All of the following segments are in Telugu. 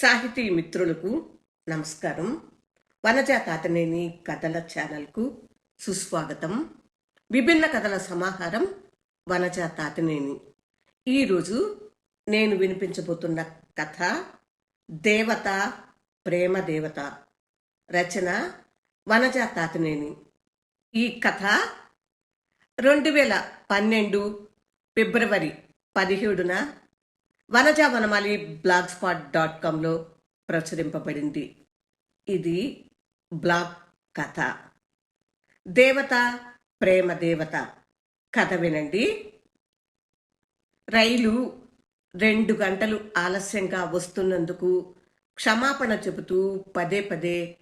సాహితీ మిత్రులకు నమస్కారం. వనజ తాతనేని కథల ఛానల్కు సుస్వాగతం. విభిన్న కథల సమాహారం వనజ తాతనేని ఈరోజు నేను వినిపించబోతున్న కథ దేవత ప్రేమ దేవత రచన వనజ తాతనేని ఈ కథ రెండు వేల పన్నెండు ఫిబ్రవరి పదిహేడున Vanaja Vanamali blog spot dot కామ్లో ప్రచురింపబడింది. ఇది బ్లాగ్ కథ. దేవత ప్రేమ దేవత. కథ వినండి. రైలు రెండు గంటలు ఆలస్యంగా వస్తున్నందుకు క్షమాపణ చెబుతూ పదే పదే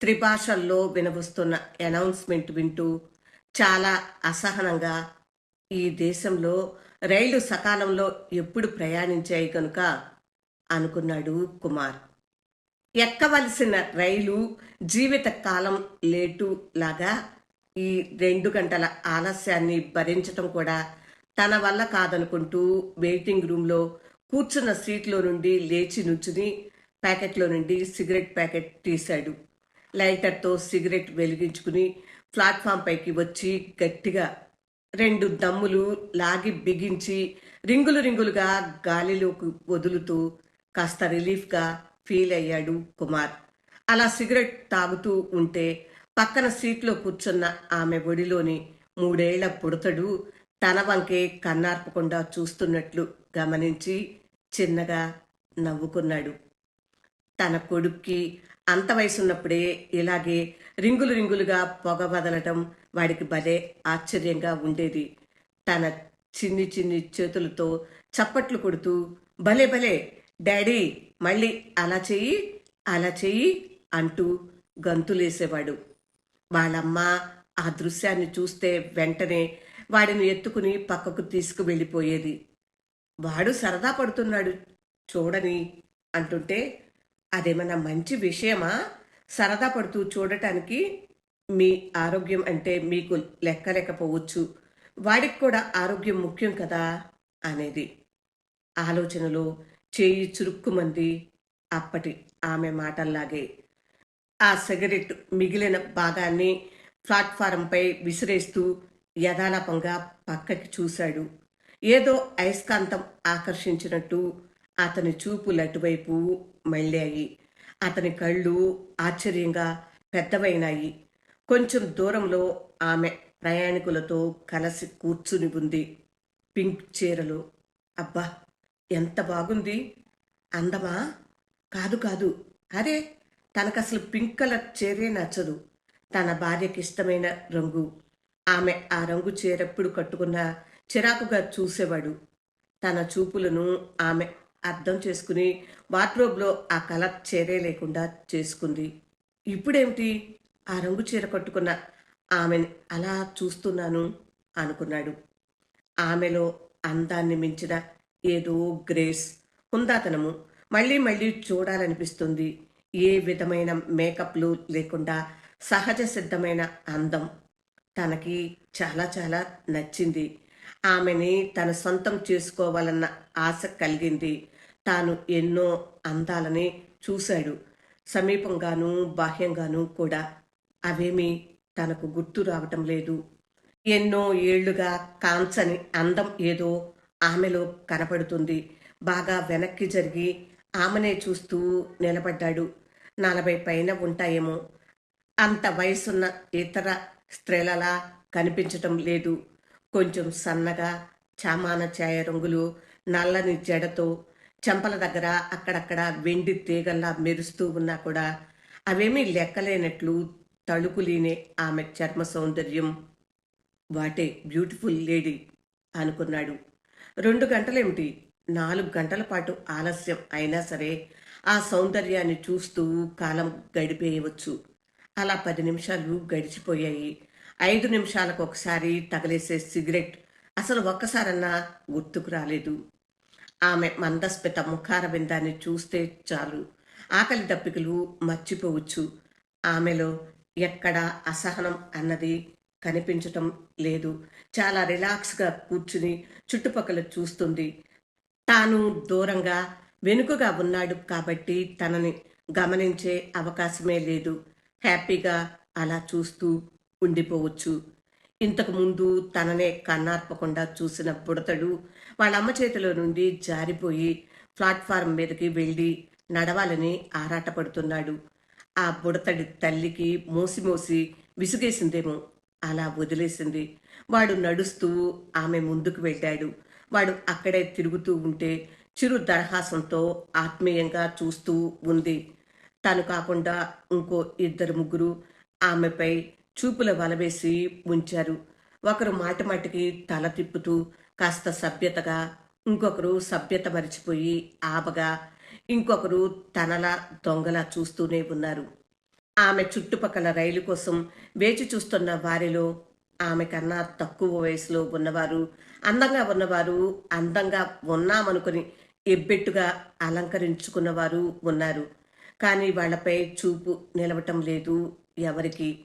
త్రిభాషల్లో వినవస్తున్న అనౌన్స్మెంట్ వింటూ చాలా అసహనంగా ఈ దేశంలో రైలు సకాలంలో ఎప్పుడు ప్రయాణించాయి కనుక అనుకున్నాడు కుమార్. ఎక్కవలసిన రైలు జీవిత కాలం లేటు లాగా ఈ రెండు గంటల ఆలస్యాన్ని భరించటం కూడా తన వల్ల కాదనుకుంటూ వెయిటింగ్ రూమ్లో కూర్చున్న సీట్లో నుండి లేచి నుంచుని ప్యాకెట్లో నుండి సిగరెట్ ప్యాకెట్ తీశాడు. లైటర్తో సిగరెట్ వెలిగించుకుని ప్లాట్ఫామ్ పైకి వచ్చి గట్టిగా రెండు దమ్ములు లాగి బిగించి రింగులు రింగులుగా గాలిలోకి వదులుతూ కాస్త రిలీఫ్గా ఫీల్ అయ్యాడు కుమార్. అలా సిగరెట్ తాగుతూ ఉంటే పక్కన సీట్లో కూర్చున్న ఆమె ఒడిలోని మూడేళ్ళ పుడతడు తన వంకే కన్నార్పకుండా చూస్తున్నట్లు గమనించి చిన్నగా నవ్వుకున్నాడు. తన కొడుక్కి అంత వయసున్నప్పుడే ఇలాగే రింగులు రింగులుగా పొగ వదలటం వాడికి భలే ఆశ్చర్యంగా ఉండేది. తన చిన్ని చిన్ని చేతులతో చప్పట్లు కొడుతూ భలే భలే డాడీ మళ్ళీ అలా చెయ్యి అలా చెయ్యి అంటూ గంతులేసేవాడు. వాళ్ళమ్మ ఆ దృశ్యాన్ని చూస్తే వెంటనే వాడిని ఎత్తుకుని పక్కకు తీసుకు వెళ్ళిపోయేది వాడు సరదా పడుతున్నాడు చూడని అంటుంటే అదేమన్నా మంచి విషయమా? సరదా పడుతూ చూడటానికి మీ ఆరోగ్యం అంటే మీకు లెక్కలేకపోవచ్చు. వాడికి కూడా ఆరోగ్యం ముఖ్యం కదా? అనేది ఆలోచనలో చేయి చురుక్కుమంది అప్పటి ఆమె మాటల్లాగే. ఆ సిగరెట్ మిగిలిన భాగాన్ని ప్లాట్ఫారంపై విసిరేస్తూ యథాలాపంగా పక్కకి చూశాడు. ఏదో అయస్కాంతం ఆకర్షించినట్టు అతని చూపులు అటువైపు మళ్ళాయి. అతని కళ్ళు ఆశ్చర్యంగా పెద్దవైనాయి. కొంచెం దూరంలో ఆమె ప్రయాణికులతో కలిసి కూర్చుని ఉంది. పింక్ చీరలు. అబ్బా! ఎంత బాగుంది! అందమా? కాదు కాదు. అరే! తనకు అసలు పింక్ కలర్ చీరే నచ్చదు. తన భార్యకి ఇష్టమైన రంగు. ఆమె ఆ రంగు చీరెప్పుడు కట్టుకున్న చిరాకుగా చూసేవాడు. తన చూపులను ఆమె అర్థం చేసుకుని వార్డ్రోబ్లో ఆ కలర్ చీరే లేకుండా చేసుకుంది. ఇప్పుడేమిటి? ఆ రంగు చీర కట్టుకున్న ఆమెని అలా చూస్తున్నాను అనుకున్నాడు. ఆమెలో అందాన్ని మించిన ఏదో గ్రేస్ హుందాతనము మళ్ళీ మళ్ళీ చూడాలనిపిస్తుంది. ఏ విధమైన మేకప్లు లేకుండా సహజ సిద్ధమైన అందం తనకి చాలా చాలా నచ్చింది. ఆమెని తన సొంతం చేసుకోవాలన్న ఆశ కలిగింది. తాను ఎన్నో అందాలని చూశాడు. సమీపంగాను బాహ్యంగాను కూడా అవేమీ తనకు గుర్తు రావటం లేదు. ఎన్నో ఏళ్ళుగా కాంచని అందం ఏదో ఆమెలో కనపడుతుంది. బాగా వెనక్కి జరిగి ఆమెనే చూస్తూ నిలబడ్డాడు. నలభై పైన ఉంటాయేమో. అంత వయసున్న ఇతర స్త్రీలలా కనిపించటం లేదు. కొంచెం సన్నగా చామాన ఛాయ రంగులు నల్లని జడతో చెంపల దగ్గర అక్కడక్కడ వెండి తీగల్లా మెరుస్తూ ఉన్నా కూడా అవేమీ లెక్కలేనట్లు తళుకులీనే ఆమె చర్మ సౌందర్యం. వాటే బ్యూటిఫుల్ లేడీ అనుకున్నాడు. రెండు గంటలేమిటి? నాలుగు గంటల పాటు ఆలస్యం అయినా సరే ఆ సౌందర్యాన్ని చూస్తూ కాలం గడిపేయవచ్చు. అలా పది నిమిషాలు గడిచిపోయాయి. ఐదు నిమిషాలకు ఒకసారి తగలేసే సిగరెట్ అసలు ఒక్కసారన్నా గుర్తుకు రాలేదు. ఆమె మందస్మిత ముఖార బిందాన్ని చూస్తే చాలు. ఆకలి దప్పికలు మర్చిపోవచ్చు. ఆమెలో ఎక్కడ అసహనం అన్నది కనిపించటం లేదు. చాలా రిలాక్స్గా కూర్చుని చుట్టుపక్కల చూస్తుంది. తాను దూరంగా వెనుకగా ఉన్నాడు కాబట్టి తనని గమనించే అవకాశమే లేదు. హ్యాపీగా అలా చూస్తూ ఉండిపోవచ్చు. ఇంతకుముందు తననే కన్నార్పకుండా చూసిన బుడతడు వాళ్ళ అమ్మ చేతిలో నుండి జారిపోయి ప్లాట్ఫారం మీదకి వెళ్ళి నడవాలని ఆరాటపడుతున్నాడు. ఆ బుడతడి తల్లికి మోసి మోసి విసుగేసిందేమో. అలా వదిలేసింది. వాడు నడుస్తూ ఆమె ముందుకు వెళ్ళాడు. వాడు అక్కడే తిరుగుతూ ఉంటే చిరు దరహాసంతో ఆత్మీయంగా చూస్తూ ఉంది. తను కాకుండా ఇంకో ఇద్దరు ముగ్గురు ఆమెపై చూపుల వలవేసి ఉంచారు ఒకరు మాటి మాటికి తల తిప్పుతూ కాస్త సభ్యతగా ఇంకొకరు సభ్యత మరిచిపోయి ఆపగా ఇంకొకరు తనలా దొంగలా చూస్తూనే ఉన్నారు. ఆమె చుట్టుపక్కల రైలు కోసం వేచి చూస్తున్న వారిలో ఆమె కన్నా తక్కువ వయసులో ఉన్నవారు అందంగా ఉన్నవారు అందంగా ఉన్నామనుకుని ఎబ్బెట్టుగా అలంకరించుకున్నవారు ఉన్నారు. కానీ వాళ్ళపై చూపు నిలవటం లేదు ఎవరికి.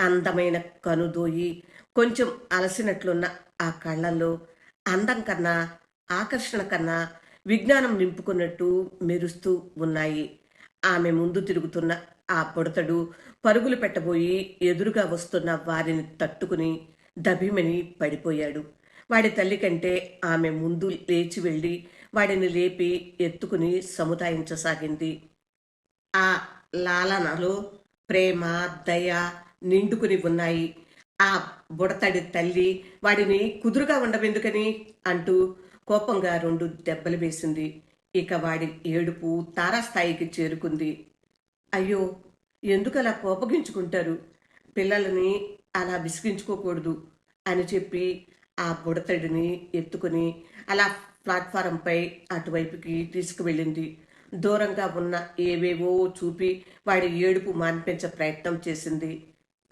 అందమైన కనుదోయి కొంచెం అలసినట్లున్న ఆ కళ్ళల్లో అందం కన్నా ఆకర్షణ కన్నా విజ్ఞానం నింపుకున్నట్టు మెరుస్తూ ఉన్నాయి. ఆమె ముందు తిరుగుతున్న ఆ పొడతడు పరుగులు పెట్టబోయి ఎదురుగా వస్తున్న వారిని తట్టుకుని దభిమని పడిపోయాడు. వాడి తల్లి కంటే ఆమె ముందు లేచి వెళ్ళి వాడిని లేపి ఎత్తుకుని సముదాయించసాగింది. ఆ లాలనలో ప్రేమ దయ నిండుకుని ఉన్నాయి. ఆ బుడతడి తల్లి వాడిని కుదురుగా ఉండవెందుకని అంటూ కోపంగా రెండు దెబ్బలు వేసింది. ఇక వాడి ఏడుపు తారాస్థాయికి చేరుకుంది. అయ్యో ఎందుకు అలా కోపగించుకుంటారు? పిల్లలని అలా విసిగించుకోకూడదు అని చెప్పి ఆ బుడతడిని ఎత్తుకుని అలా ప్లాట్ఫారంపై అటువైపుకి తీసుకువెళ్ళింది. దూరంగా ఉన్న ఏవేవో చూపి వాడి ఏడుపు మాన్పించే ప్రయత్నం చేసింది.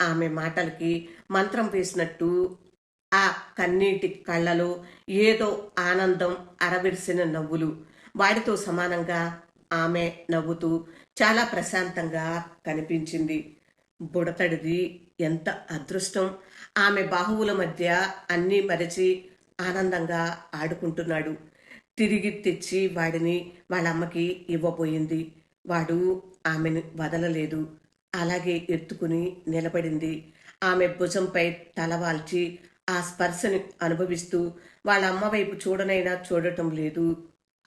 ఆమె మాటలకి మంత్రం వేసినట్టు ఆ కన్నీటి కళ్ళలో ఏదో ఆనందం అరవిరిసిన నవ్వులు. వాడితో సమానంగా ఆమె నవ్వుతూ చాలా ప్రశాంతంగా కనిపించింది. బుడతడిది ఎంత అదృష్టం! ఆమె బాహువుల మధ్య అన్నీ మరచి ఆనందంగా ఆడుకుంటున్నాడు. తిరిగి తెచ్చి వాడిని వాళ్ళ అమ్మకి ఇవ్వబోయింది. వాడు ఆమెను వదలలేదు. అలాగే ఎత్తుకుని నిలబడింది. ఆమె భుజంపై తలవాల్చి ఆ స్పర్శని అనుభవిస్తూ వాళ్ళ అమ్మ వైపు చూడనైనా చూడటం లేదు.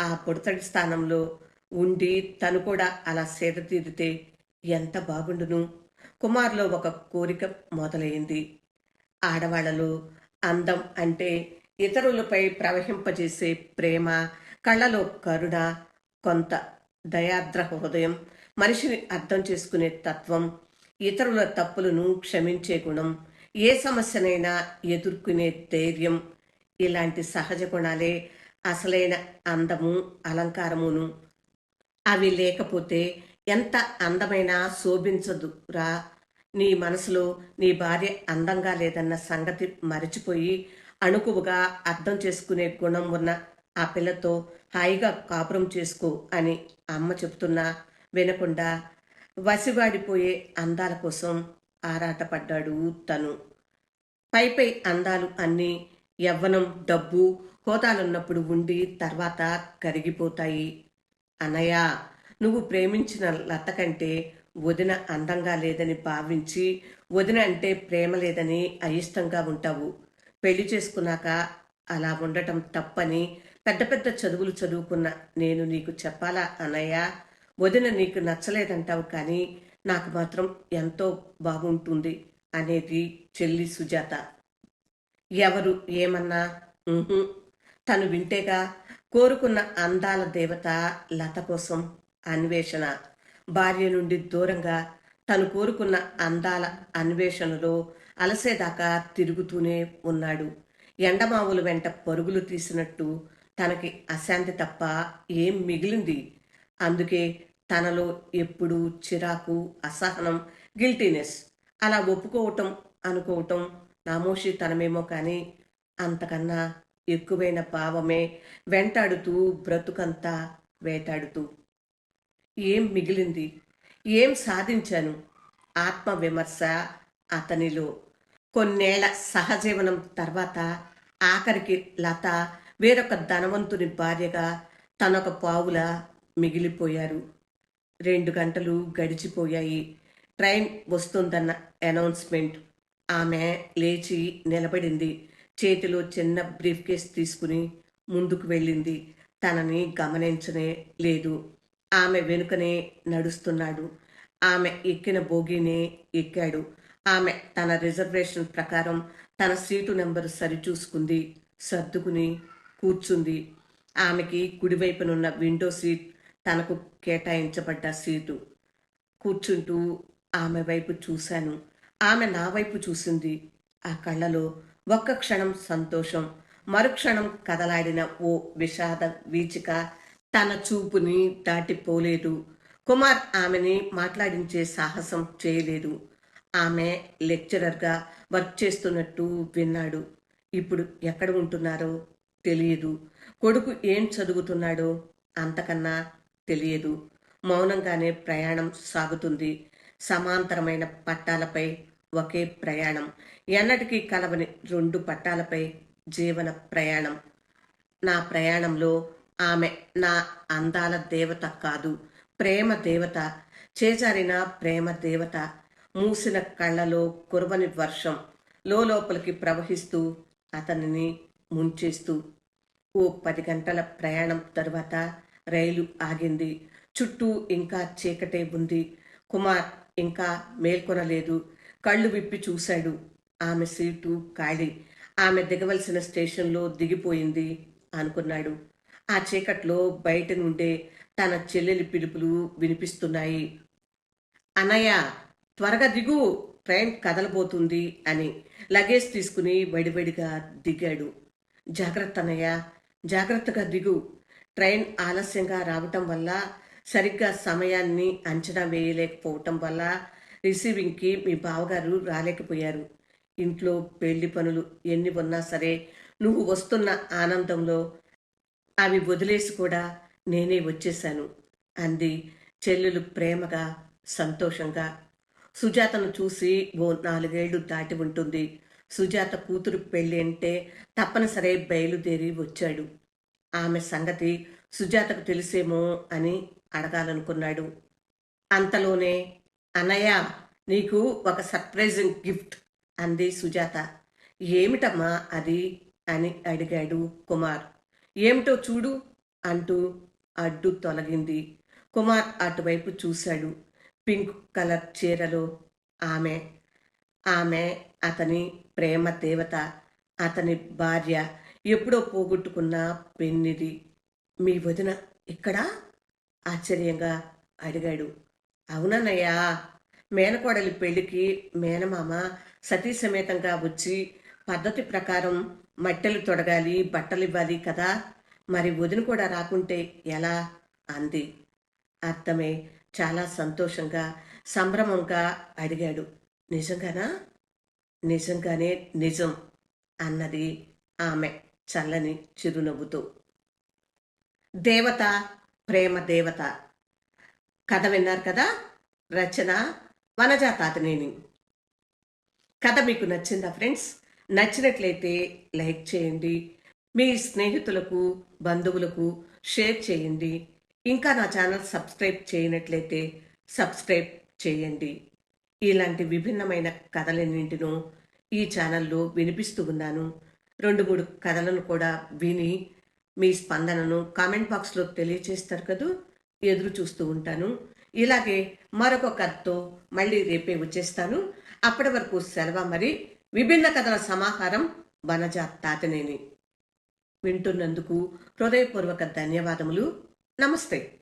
ఆ పొడతడి స్థానంలో ఉండి తను కూడా అలా సేద తీరితే ఎంత బాగుండును? కుమార్లో ఒక కోరిక మొదలైంది. ఆడవాళ్ళలో అందం అంటే ఇతరులపై ప్రవహింపజేసే ప్రేమ కళ్ళలో కరుణ కొంత దయాద్ర హృదయం మనిషిని అర్థం చేసుకునే తత్వం ఇతరుల తప్పులను క్షమించే గుణం ఏ సమస్యనైనా ఎదుర్కొనే ధైర్యం. ఇలాంటి సహజ గుణాలే అసలైన అందము అలంకారమును. అవి లేకపోతే ఎంత అందమైనా శోభించదురా. నీ మనసులో నీ భార్య అందంగా లేదన్న సంగతి మరచిపోయి అణుకువగా అర్థం చేసుకునే గుణం ఉన్న ఆ పిల్లతో హాయిగా కాపురం చేసుకో అని అమ్మ చెబుతున్నా వినకుండా వసివాడిపోయే అందాల కోసం ఆరాటపడ్డాడు తను. పై పై అందాలు అన్నీ యవ్వనం డబ్బు హోదాలున్నప్పుడు ఉండి తర్వాత కరిగిపోతాయి. అనయ్య నువ్వు ప్రేమించిన లత కంటే వదిన అందంగా లేదని భావించి వదిన అంటే ప్రేమ లేదని అయిష్టంగా ఉంటావు. పెళ్ళి చేసుకున్నాక అలా ఉండటం తప్పని పెద్ద పెద్ద చదువులు చదువుకున్న నేను నీకు చెప్పాలా అనయ్య వదిన నీకు నచ్చలేదంటావు కానీ నాకు మాత్రం ఎంతో బాగుంటుంది అనేది చెల్లి సుజాత. ఎవరు ఏమన్నా? తను వింటేగా కోరుకున్న అందాల దేవత లత కోసం అన్వేషణ. భార్య నుండి దూరంగా తను కోరుకున్న అందాల అన్వేషణలో అలసేదాకా తిరుగుతూనే ఉన్నాడు. ఎండమావుల వెంట పరుగులు తీసినట్టు తనకి అశాంతి తప్ప ఏం మిగిలింది? అందుకే తనలో ఎప్పుడూ చిరాకు అసహనం గిల్టీనెస్ అలా ఒప్పుకోవటం అనుకోవటం నామోషి తనమేమో కానీ అంతకన్నా ఎక్కువైన భావమే వెంటాడుతూ బ్రతుకంతా వేటాడుతూ. ఏం మిగిలింది? ఏం సాధించాను? ఆత్మ విమర్శ అతనిలో. కొన్నేళ్ళ సహజీవనం తర్వాత ఆఖరికి లత వేరొక ధనవంతుని భార్యగా తనొక పావుల మిగిలిపోయారు. రెండు గంటలు గడిచిపోయాయి. ట్రైన్ వస్తుందన్న అనౌన్స్మెంట్. ఆమె లేచి నిలబడింది. చేతిలో చిన్న బ్రీఫ్ కేస్ తీసుకుని ముందుకు వెళ్ళింది. తనని గమనించనే లేదు. ఆమె వెనుకనే నడుస్తున్నాడు. ఆమె ఎక్కిన బోగినే ఎక్కాడు. ఆమె తన రిజర్వేషన్ ప్రకారం తన సీటు నెంబరు సరిచూసుకుంది. సర్దుకుని కూర్చుంది. ఆమెకి కుడివైపునున్న విండో సీట్ తనకు కేటాయించబడ్డ సీటు. కూర్చుంటూ ఆమె వైపు చూశాను. ఆమె నా వైపు చూసింది. ఆ కళ్ళలో ఒక్క క్షణం సంతోషం. మరుక్షణం కదలాడిన ఓ విషాద వీచిక తన చూపుని దాటిపోలేదు. కుమార్ ఆమెని మాట్లాడించే సాహసం చేయలేదు. ఆమె లెక్చరర్గా వర్క్ చేస్తున్నట్టు విన్నాడు. ఇప్పుడు ఎక్కడ ఉంటున్నారో తెలియదు కొడుకు ఏం చదువుతున్నాడో అంతకన్నా తెలియదు. మౌనంగానే ప్రయాణం సాగుతుంది. సమాంతరమైన పట్టాలపై ఒకే ప్రయాణం. ఎన్నటికీ కలవని రెండు పట్టాలపై జీవన ప్రయాణం. నా ప్రయాణంలో ఆమె నా అందాల దేవత కాదు. ప్రేమ దేవత చేజారిన ప్రేమ దేవత మూసిన కళ్ళలో కురవని వర్షం లోపలికి ప్రవహిస్తూ అతనిని ముంచేస్తూ. ఓ పది గంటల ప్రయాణం తరువాత రైలు ఆగింది. చుట్టూ ఇంకా చీకటే ఉంది. కుమార్ ఇంకా మేల్కొనలేదు. కళ్ళు విప్పి చూశాడు. ఆమె సీటు ఖాళీ. ఆమె దిగవలసిన స్టేషన్లో దిగిపోయింది అనుకున్నాడు. ఆ చీకట్లో బయట నుండే తన చెల్లెలి పిలుపులు వినిపిస్తున్నాయి. అన్నయ్య త్వరగా దిగు. ట్రైన్ కదలబోతుంది అని లగేజ్ తీసుకుని వడివడిగా దిగాడు. జాగ్రత్త అన్నయ్య జాగ్రత్తగా దిగు. ట్రైన్ ఆలస్యంగా రావటం వల్ల సరిగ్గా సమయాన్ని అంచనా వేయలేకపోవటం వల్ల రిసీవింగ్కి మీ బావగారు రాలేకపోయారు. ఇంట్లో పెళ్ళి పనులు ఎన్ని ఉన్నా సరే నువ్వు వస్తున్న ఆనందంలో అవి వదిలేసి కూడా నేనే వచ్చేశాను అంది చెల్లెలు ప్రేమగా సంతోషంగా. సుజాతను చూసి ఓ నాలుగేళ్ళు దాటి ఉంటుంది. సుజాత కూతురు పెళ్ళి అంటే తప్పనిసరి బయలుదేరి వచ్చాడు. ఆమె సంగతి సుజాతకు తెలిసేమో అని అడగాలనుకున్నాడు. అంతలోనే అన్నయ్య నీకు ఒక సర్ప్రైజింగ్ గిఫ్ట్ అంది సుజాత. ఏమిటమ్మా అది? అని అడిగాడు కుమార్. ఏమిటో చూడు అంటూ అడ్డు తొలగింది. కుమార్ అటువైపు చూశాడు. పింక్ కలర్ చీరలో ఆమె. ఆమె అతని ప్రేమ దేవత అతని భార్య ఎప్పుడో పోగొట్టుకున్న పెన్నిది మీ వదిన ఇక్కడ ఆశ్చర్యంగా అడిగాడు. అవునన్నయ్యా మేనకోడలి పెళ్ళికి మేనమామ సతీ సమేతంగా వచ్చి పద్ధతి ప్రకారం మట్టెలు తొడగాలి బట్టలు ఇవ్వాలి కదా మరి వదిన కూడా రాకుంటే ఎలా? అంది. అర్థమే చాలా సంతోషంగా సంభ్రమంగా అడిగాడు. నిజంగానా? నిజంగానే నిజం అన్నది ఆమె. చల్లని చిరునవ్వుతో. దేవత ప్రేమ దేవత. కథ విన్నారు కదా? రచన వనజా తాతనేని. కథ మీకు నచ్చిందా ఫ్రెండ్స్? నచ్చినట్లయితే లైక్ చేయండి. మీ స్నేహితులకు బంధువులకు షేర్ చేయండి. ఇంకా నా ఛానల్ సబ్స్క్రైబ్ చేయనట్లయితే సబ్స్క్రైబ్ చేయండి. ఇలాంటి విభిన్నమైన కథలన్నింటినో ఈ ఛానల్లో వినిపిస్తూ ఉన్నాను. రెండు మూడు కథలను కూడా విని మీ స్పందనను కామెంట్ బాక్స్లో తెలియచేస్తారు కదూ? ఎదురు చూస్తూ ఉంటాను. ఇలాగే మరొక కథతో మళ్ళీ రేపే వచ్చేస్తాను. అప్పటి వరకు సెలవు మరి. విభిన్న కథల సమాహారం వనజ తాతనేని. వింటున్నందుకు హృదయపూర్వక ధన్యవాదములు. నమస్తే.